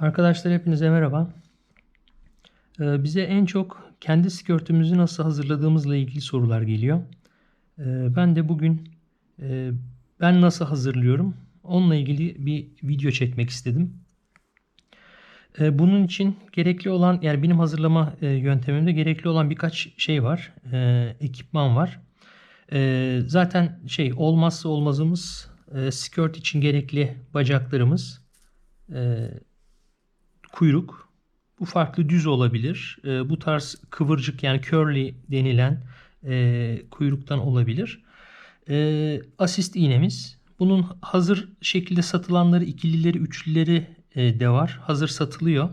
Arkadaşlar hepinize merhaba. Ee, bize en çok kendi skörtümüzü nasıl hazırladığımızla ilgili sorular geliyor. Ee, ben de bugün e, ben nasıl hazırlıyorum onunla ilgili bir video çekmek istedim. Ee, bunun için gerekli olan yani benim hazırlama e, yöntemimde gerekli olan birkaç şey var. Ee, ekipman var. Ee, zaten şey olmazsa olmazımız e, skirt için gerekli bacaklarımız. E, kuyruk. Bu farklı düz olabilir. E, bu tarz kıvırcık yani curly denilen e, kuyruktan olabilir. E, asist iğnemiz. Bunun hazır şekilde satılanları ikilileri, üçlüleri e, de var. Hazır satılıyor.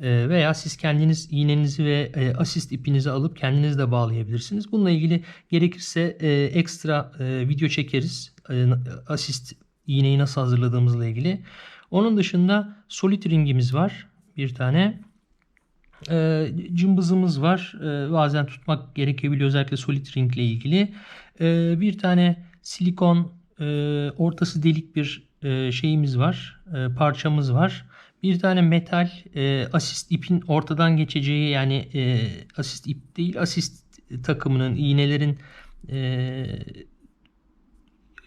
E, veya siz kendiniz iğnenizi ve e, asist ipinizi alıp kendiniz de bağlayabilirsiniz. Bununla ilgili gerekirse e, ekstra e, video çekeriz. E, asist iğneyi nasıl hazırladığımızla ilgili. Onun dışında solid ringimiz var bir tane. E, cımbızımız var. E, bazen tutmak gerekebiliyor özellikle solid ring ile ilgili. E, bir tane silikon e, ortası delik bir e, şeyimiz var. E, parçamız var. Bir tane metal e, asist ipin ortadan geçeceği yani e, asist ip değil asist takımının iğnelerin e,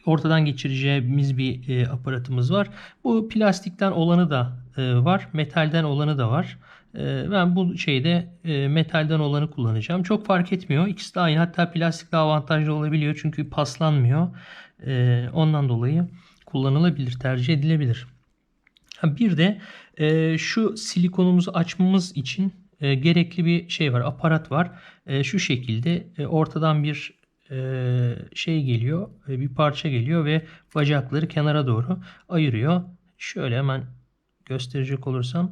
ortadan geçireceğimiz bir e, aparatımız var. Bu plastikten olanı da e, var, metalden olanı da var. E, ben bu şeyde e, metalden olanı kullanacağım. Çok fark etmiyor. İkisi de aynı. Hatta plastik daha avantajlı olabiliyor çünkü paslanmıyor. Ondan dolayı kullanılabilir, tercih edilebilir. Bir de şu silikonumuzu açmamız için gerekli bir şey var, aparat var. Şu şekilde ortadan bir şey geliyor, bir parça geliyor ve bacakları kenara doğru ayırıyor. Şöyle hemen gösterecek olursam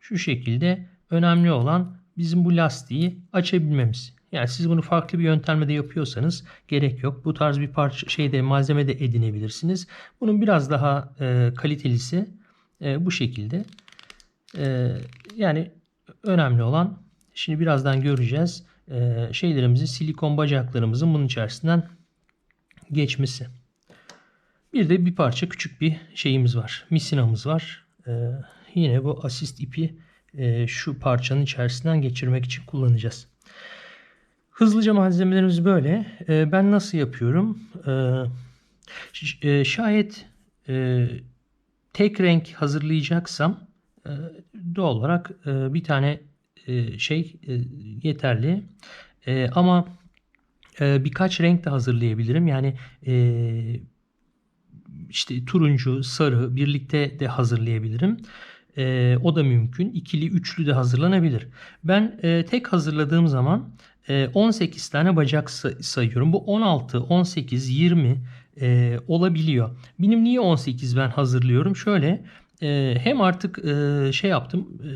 şu şekilde önemli olan bizim bu lastiği açabilmemiz. Yani siz bunu farklı bir yöntemle de yapıyorsanız gerek yok. Bu tarz bir parça şeyde malzeme de edinebilirsiniz. Bunun biraz daha e, kalitelisi e, bu şekilde. E, yani önemli olan şimdi birazdan göreceğiz. E, şeylerimizin silikon bacaklarımızın bunun içerisinden geçmesi. Bir de bir parça küçük bir şeyimiz var. Misinamız var. E, yine bu asist ipi e, şu parçanın içerisinden geçirmek için kullanacağız. Hızlıca malzemelerimiz böyle. E, ben nasıl yapıyorum? E, e, şayet e, tek renk hazırlayacaksam e, doğal olarak e, bir tane e, şey e, yeterli. E, ama e, birkaç renk de hazırlayabilirim. Yani e, işte turuncu, sarı birlikte de hazırlayabilirim. E, o da mümkün. İkili, üçlü de hazırlanabilir. Ben e, tek hazırladığım zaman e, 18 tane bacak sayıyorum. Bu 16, 18, 20 e, olabiliyor. Benim niye 18 ben hazırlıyorum? Şöyle e, hem artık e, şey yaptım e,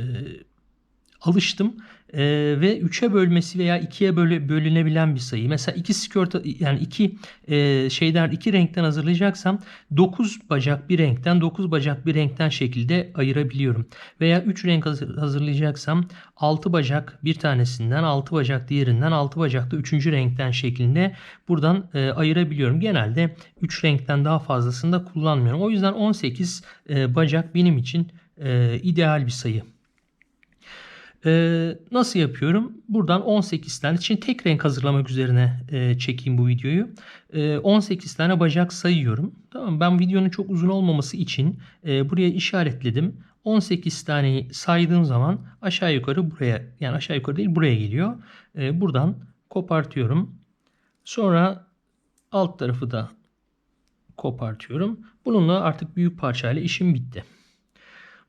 alıştım e, ve 3'e bölmesi veya 2'ye böl bölünebilen bir sayı. Mesela iki skirt yani iki e, şeyden iki renkten hazırlayacaksam 9 bacak bir renkten 9 bacak bir renkten şekilde ayırabiliyorum. Veya 3 renk hazırlayacaksam 6 bacak bir tanesinden 6 bacak diğerinden 6 bacak da 3. renkten şeklinde buradan e, ayırabiliyorum. Genelde 3 renkten daha fazlasını da kullanmıyorum. O yüzden 18 e, bacak benim için e, ideal bir sayı. Ee, nasıl yapıyorum? Buradan 18 tane. Şimdi tek renk hazırlamak üzerine e, çekeyim bu videoyu. E, 18 tane bacak sayıyorum. Tamam Ben videonun çok uzun olmaması için e, buraya işaretledim. 18 tane saydığım zaman aşağı yukarı buraya yani aşağı yukarı değil buraya geliyor. E, buradan kopartıyorum. Sonra alt tarafı da kopartıyorum. Bununla artık büyük parçayla işim bitti.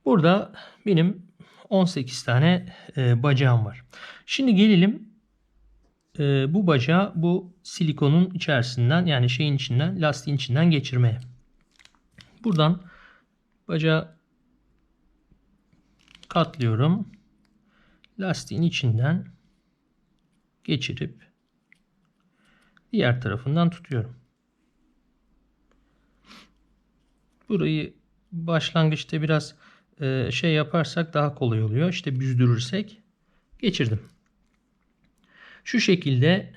Burada benim 18 tane e, bacağım var. Şimdi gelelim e, bu bacağı bu silikonun içerisinden yani şeyin içinden lastiğin içinden geçirmeye. Buradan bacağı katlıyorum. Lastiğin içinden geçirip diğer tarafından tutuyorum. Burayı başlangıçta biraz e, şey yaparsak daha kolay oluyor. İşte büzdürürsek geçirdim. Şu şekilde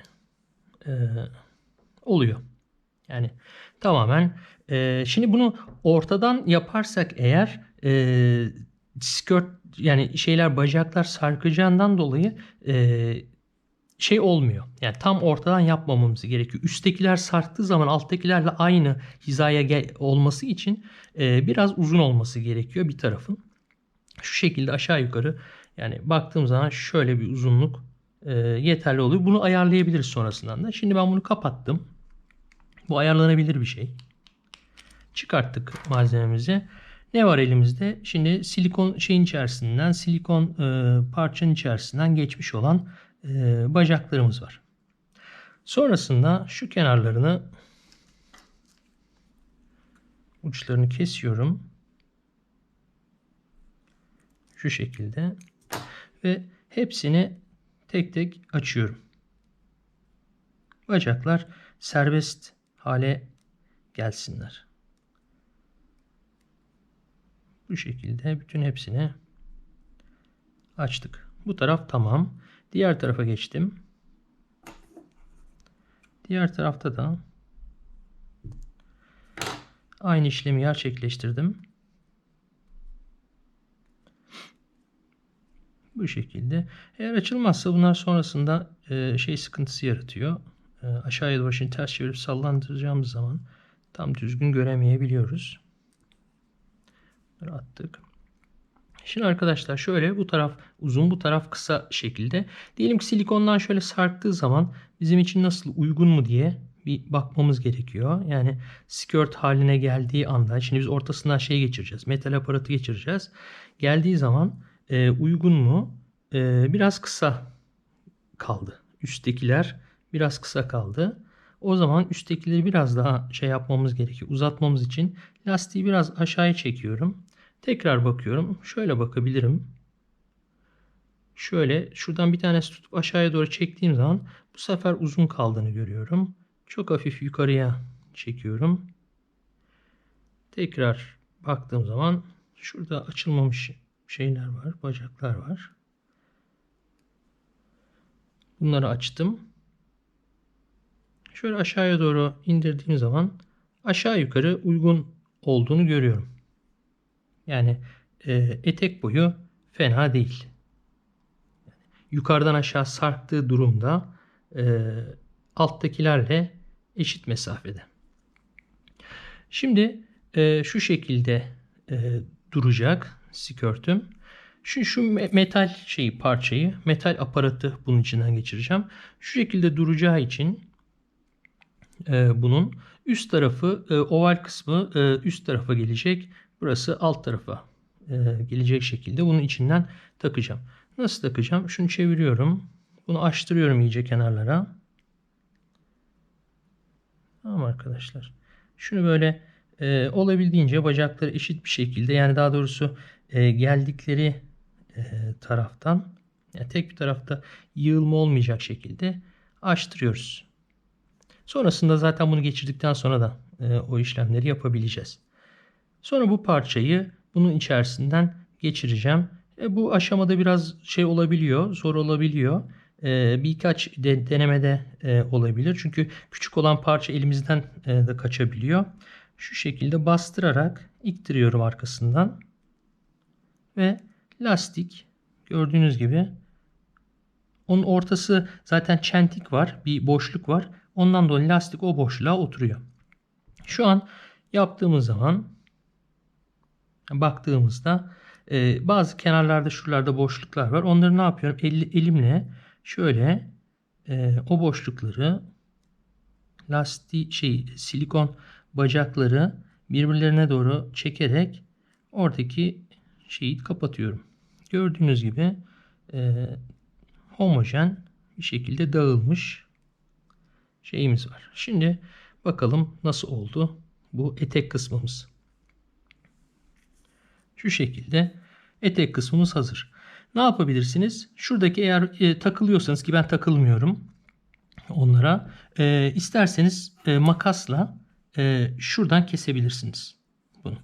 e, oluyor. Yani tamamen e, şimdi bunu ortadan yaparsak eğer skirt yani şeyler bacaklar sarkacağından dolayı e, şey olmuyor. Yani tam ortadan yapmamamız gerekiyor. Üsttekiler sarktığı zaman alttakilerle aynı hizaya gel- olması için e, biraz uzun olması gerekiyor bir tarafın. Şu şekilde aşağı yukarı yani baktığım zaman şöyle bir uzunluk e, yeterli oluyor. Bunu ayarlayabiliriz sonrasından da. Şimdi ben bunu kapattım. Bu ayarlanabilir bir şey. Çıkarttık malzememizi. Ne var elimizde? Şimdi silikon şeyin içerisinden, silikon e, parçanın içerisinden geçmiş olan e, bacaklarımız var. Sonrasında şu kenarlarını uçlarını kesiyorum. Şu şekilde ve hepsini tek tek açıyorum. Bacaklar serbest hale gelsinler. Bu şekilde bütün hepsini açtık. Bu taraf tamam. Diğer tarafa geçtim. Diğer tarafta da aynı işlemi gerçekleştirdim. Bu şekilde. Eğer açılmazsa bunlar sonrasında e, şey sıkıntısı yaratıyor. E, aşağıya doğru şimdi ters çevirip sallandıracağımız zaman tam düzgün göremeyebiliyoruz. Bunları attık. Şimdi arkadaşlar şöyle bu taraf uzun bu taraf kısa şekilde. Diyelim ki silikondan şöyle sarktığı zaman bizim için nasıl uygun mu diye bir bakmamız gerekiyor. Yani skirt haline geldiği anda şimdi biz ortasından şey geçireceğiz. Metal aparatı geçireceğiz. Geldiği zaman e, uygun mu? E, biraz kısa kaldı. Üsttekiler biraz kısa kaldı. O zaman üsttekileri biraz daha şey yapmamız gerekiyor. Uzatmamız için lastiği biraz aşağıya çekiyorum. Tekrar bakıyorum. Şöyle bakabilirim. Şöyle şuradan bir tanesi tutup aşağıya doğru çektiğim zaman bu sefer uzun kaldığını görüyorum. Çok hafif yukarıya çekiyorum. Tekrar baktığım zaman şurada açılmamış şeyler var, bacaklar var. Bunları açtım. Şöyle aşağıya doğru indirdiğim zaman aşağı yukarı uygun olduğunu görüyorum. Yani e, etek boyu fena değil. Yukarıdan aşağı sarktığı durumda e, alttakilerle eşit mesafede. Şimdi e, şu şekilde e, duracak skörtüm. Şu, şu metal şeyi parçayı, metal aparatı bunun içinden geçireceğim. Şu şekilde duracağı için e, bunun üst tarafı, e, oval kısmı e, üst tarafa gelecek. Burası alt tarafa e, gelecek şekilde bunun içinden takacağım. Nasıl takacağım? Şunu çeviriyorum. Bunu açtırıyorum iyice kenarlara. Tamam arkadaşlar. Şunu böyle e, olabildiğince bacakları eşit bir şekilde yani daha doğrusu e, geldikleri e, taraftan yani tek bir tarafta yığılma olmayacak şekilde açtırıyoruz. Sonrasında zaten bunu geçirdikten sonra da e, o işlemleri yapabileceğiz. Sonra bu parçayı bunun içerisinden geçireceğim. E, bu aşamada biraz şey olabiliyor, zor olabiliyor. E, birkaç de, denemede e, olabilir. Çünkü küçük olan parça elimizden e, de kaçabiliyor. Şu şekilde bastırarak iktiriyorum arkasından. Ve lastik gördüğünüz gibi onun ortası zaten çentik var. Bir boşluk var. Ondan dolayı lastik o boşluğa oturuyor. Şu an yaptığımız zaman baktığımızda e, bazı kenarlarda şuralarda boşluklar var. Onları ne yapıyorum? El, elimle şöyle e, o boşlukları lastik şey silikon bacakları birbirlerine doğru çekerek oradaki şeyi kapatıyorum. Gördüğünüz gibi e, homojen bir şekilde dağılmış şeyimiz var. Şimdi bakalım nasıl oldu bu etek kısmımız. Şu şekilde etek kısmımız hazır. Ne yapabilirsiniz? Şuradaki eğer e, takılıyorsanız ki ben takılmıyorum onlara. E, isterseniz e, makasla e, şuradan kesebilirsiniz bunu.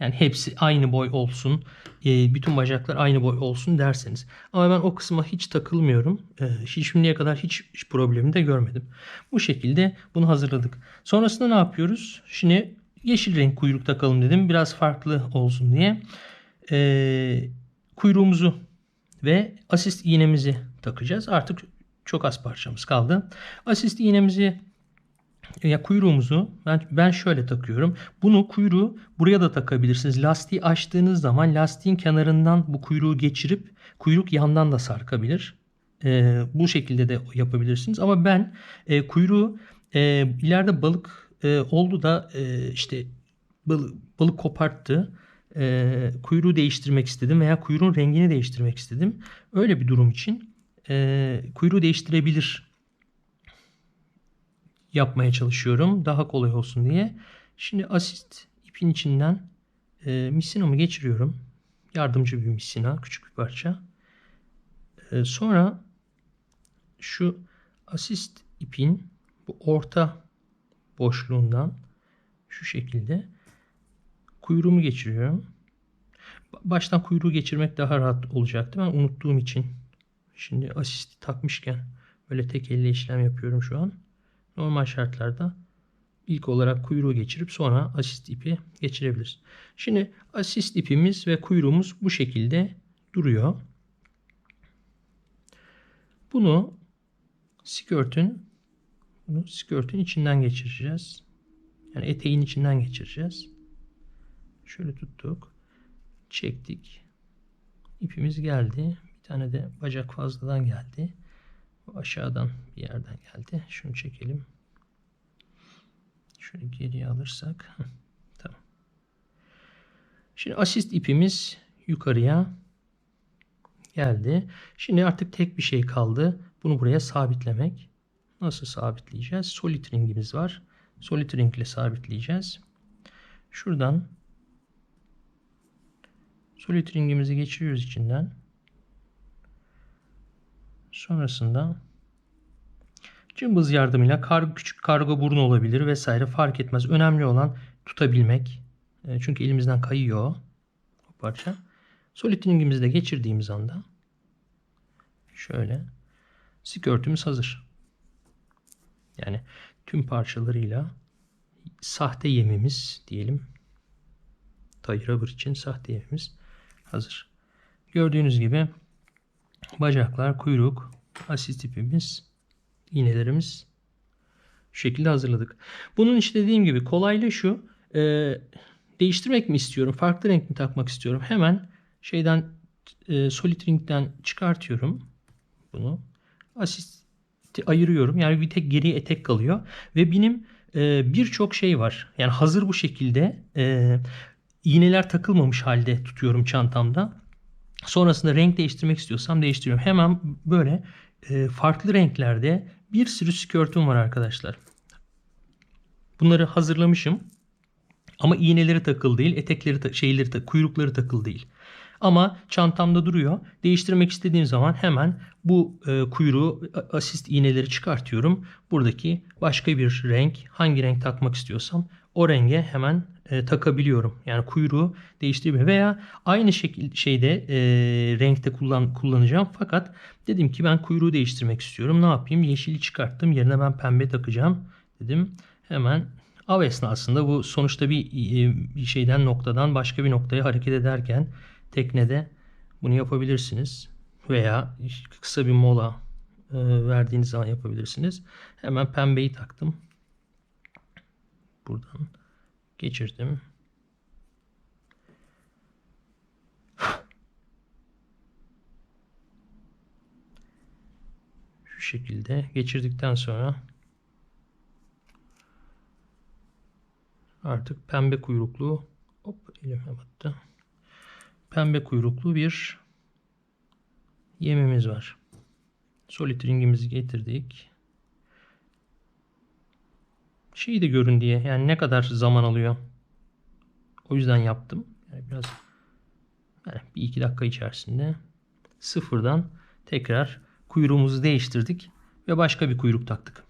Yani hepsi aynı boy olsun, e, bütün bacaklar aynı boy olsun derseniz. Ama ben o kısma hiç takılmıyorum. E, şimdiye kadar hiç, hiç problemi de görmedim. Bu şekilde bunu hazırladık. Sonrasında ne yapıyoruz? Şimdi yeşil renk kuyruk takalım dedim. Biraz farklı olsun diye. e, kuyruğumuzu ve asist iğnemizi takacağız. Artık çok az parçamız kaldı. Asist iğnemizi ya kuyruğumuzu ben ben şöyle takıyorum. Bunu kuyruğu buraya da takabilirsiniz. Lastiği açtığınız zaman lastiğin kenarından bu kuyruğu geçirip kuyruk yandan da sarkabilir. Ee, bu şekilde de yapabilirsiniz. Ama ben e, kuyruğu e, ileride balık e, oldu da e, işte balık, balık koparttı. E, kuyruğu değiştirmek istedim veya kuyruğun rengini değiştirmek istedim. Öyle bir durum için e, kuyruğu değiştirebilir yapmaya çalışıyorum. Daha kolay olsun diye. Şimdi asist ipin içinden e, misinamı geçiriyorum. Yardımcı bir misina. Küçük bir parça. E, sonra şu asist ipin bu orta boşluğundan şu şekilde kuyruğumu geçiriyorum. Baştan kuyruğu geçirmek daha rahat olacaktı. Ben unuttuğum için şimdi asisti takmışken böyle tek elle işlem yapıyorum şu an. Normal şartlarda ilk olarak kuyruğu geçirip sonra asist ipi geçirebiliriz. Şimdi asist ipimiz ve kuyruğumuz bu şekilde duruyor. Bunu skörtün bunu skörtün içinden geçireceğiz. Yani eteğin içinden geçireceğiz. Şöyle tuttuk. Çektik. İpimiz geldi. Bir tane de bacak fazladan geldi. Bu aşağıdan bir yerden geldi. Şunu çekelim. Şöyle geriye alırsak. tamam. Şimdi asist ipimiz yukarıya geldi. Şimdi artık tek bir şey kaldı. Bunu buraya sabitlemek. Nasıl sabitleyeceğiz? Solid ringimiz var. Solid ring ile sabitleyeceğiz. Şuradan solid ringimizi geçiriyoruz içinden. Sonrasında cımbız yardımıyla kargo, küçük kargo burnu olabilir vesaire fark etmez. Önemli olan tutabilmek. E, çünkü elimizden kayıyor o parça. Solid ringimizi de geçirdiğimiz anda şöyle skörtümüz hazır. Yani tüm parçalarıyla sahte yemimiz diyelim. Tay rubber için sahte yemimiz hazır. Gördüğünüz gibi bacaklar, kuyruk, asist ipimiz, iğnelerimiz şu şekilde hazırladık. Bunun işte dediğim gibi kolaylığı şu. E, değiştirmek mi istiyorum? Farklı renk mi takmak istiyorum? Hemen şeyden e, solid ring'den çıkartıyorum bunu. Asisti ayırıyorum. Yani bir tek geriye etek kalıyor. Ve benim e, birçok şey var. Yani hazır bu şekilde e, iğneler takılmamış halde tutuyorum çantamda. Sonrasında renk değiştirmek istiyorsam değiştiriyorum. Hemen böyle e, farklı renklerde bir sürü skörtüm var arkadaşlar. Bunları hazırlamışım. Ama iğneleri takıl değil, etekleri, şeyleri, kuyrukları takıl değil. Ama çantamda duruyor. Değiştirmek istediğim zaman hemen bu e, kuyruğu asist iğneleri çıkartıyorum. Buradaki başka bir renk, hangi renk takmak istiyorsam o renge hemen e, takabiliyorum. Yani kuyruğu değiştirebilirim. Veya aynı şekilde şeyde e, renkte kullan, kullanacağım. Fakat dedim ki ben kuyruğu değiştirmek istiyorum. Ne yapayım? Yeşili çıkarttım. Yerine ben pembe takacağım. Dedim hemen av esnasında bu sonuçta bir, e, şeyden noktadan başka bir noktaya hareket ederken teknede bunu yapabilirsiniz. Veya kısa bir mola e, verdiğiniz zaman yapabilirsiniz. Hemen pembeyi taktım. Buradan geçirdim. Şu şekilde geçirdikten sonra artık pembe kuyruklu hop elime battı. Pembe kuyruklu bir yemimiz var. Solid ringimizi getirdik şeyi de görün diye. Yani ne kadar zaman alıyor. O yüzden yaptım. Yani biraz yani bir iki dakika içerisinde sıfırdan tekrar kuyruğumuzu değiştirdik ve başka bir kuyruk taktık.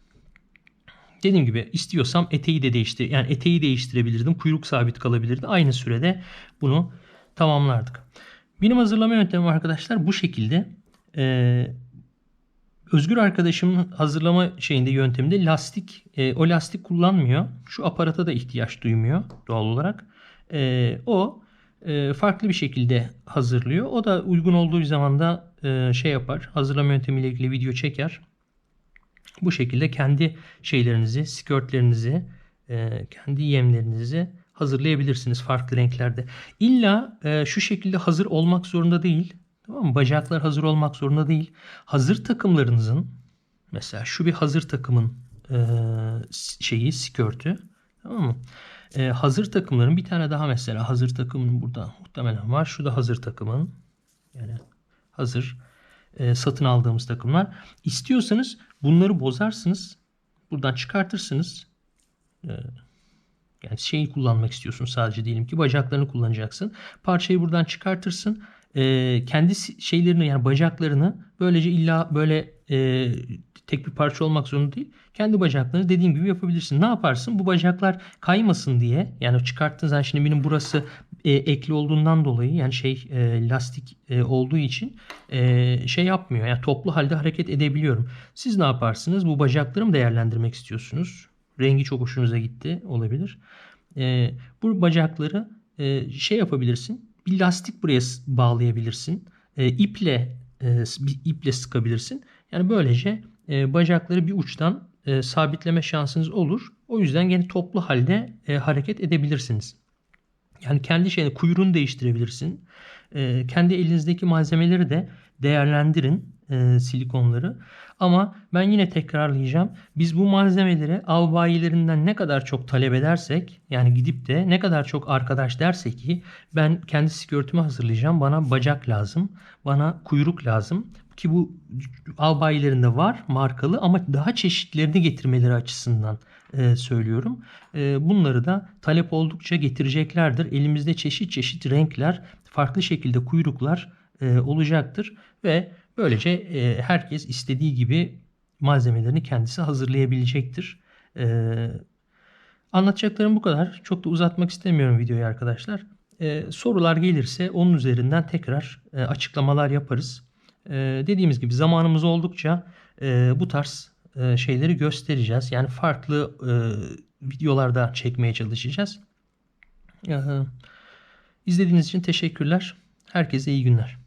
Dediğim gibi istiyorsam eteği de değiştir yani eteği değiştirebilirdim. Kuyruk sabit kalabilirdi. Aynı sürede bunu tamamlardık. Benim hazırlama yöntemim arkadaşlar bu şekilde. Ee, Özgür arkadaşımın hazırlama şeyinde yönteminde lastik e, o lastik kullanmıyor. Şu aparata da ihtiyaç duymuyor doğal olarak. E, o e, farklı bir şekilde hazırlıyor. O da uygun olduğu zaman da e, şey yapar. Hazırlama yöntemiyle ilgili video çeker. Bu şekilde kendi şeylerinizi, skörtlerinizi, e, kendi yemlerinizi hazırlayabilirsiniz farklı renklerde. İlla e, şu şekilde hazır olmak zorunda değil. Tamam mı? Bacaklar hazır olmak zorunda değil. Hazır takımlarınızın mesela şu bir hazır takımın e, şeyi, skörtü. Tamam mı? E, hazır takımların bir tane daha mesela hazır takımın burada muhtemelen var. Şu da hazır takımın. Yani hazır e, satın aldığımız takımlar. İstiyorsanız bunları bozarsınız. Buradan çıkartırsınız. E, yani şeyi kullanmak istiyorsun sadece diyelim ki bacaklarını kullanacaksın. Parçayı buradan çıkartırsın. E, kendi şeylerini yani bacaklarını böylece illa böyle e, tek bir parça olmak zorunda değil. Kendi bacaklarını dediğim gibi yapabilirsin. Ne yaparsın? Bu bacaklar kaymasın diye yani çıkarttığın zaman şimdi benim burası e, ekli olduğundan dolayı yani şey e, lastik e, olduğu için e, şey yapmıyor. Yani toplu halde hareket edebiliyorum. Siz ne yaparsınız? Bu bacakları mı değerlendirmek istiyorsunuz? Rengi çok hoşunuza gitti olabilir. E, bu bacakları e, şey yapabilirsin. Bir lastik buraya bağlayabilirsin. E, iple e, bir iple sıkabilirsin. Yani böylece e, bacakları bir uçtan e, sabitleme şansınız olur. O yüzden gene toplu halde e, hareket edebilirsiniz. Yani kendi şeyini kuyruğunu değiştirebilirsin. E, kendi elinizdeki malzemeleri de değerlendirin e, silikonları. Ama ben yine tekrarlayacağım. Biz bu malzemeleri av bayilerinden ne kadar çok talep edersek yani gidip de ne kadar çok arkadaş derse ki ben kendi skörtümü hazırlayacağım. Bana bacak lazım. Bana kuyruk lazım. Ki bu av bayilerinde var markalı ama daha çeşitlerini getirmeleri açısından e, söylüyorum. E, bunları da talep oldukça getireceklerdir. Elimizde çeşit çeşit renkler, farklı şekilde kuyruklar e, olacaktır ve böylece e, herkes istediği gibi malzemelerini kendisi hazırlayabilecektir. E, anlatacaklarım bu kadar. Çok da uzatmak istemiyorum videoyu arkadaşlar. E, sorular gelirse onun üzerinden tekrar e, açıklamalar yaparız. E, dediğimiz gibi zamanımız oldukça e, bu tarz e, şeyleri göstereceğiz. Yani farklı e, videolarda çekmeye çalışacağız. E, izlediğiniz için teşekkürler. Herkese iyi günler.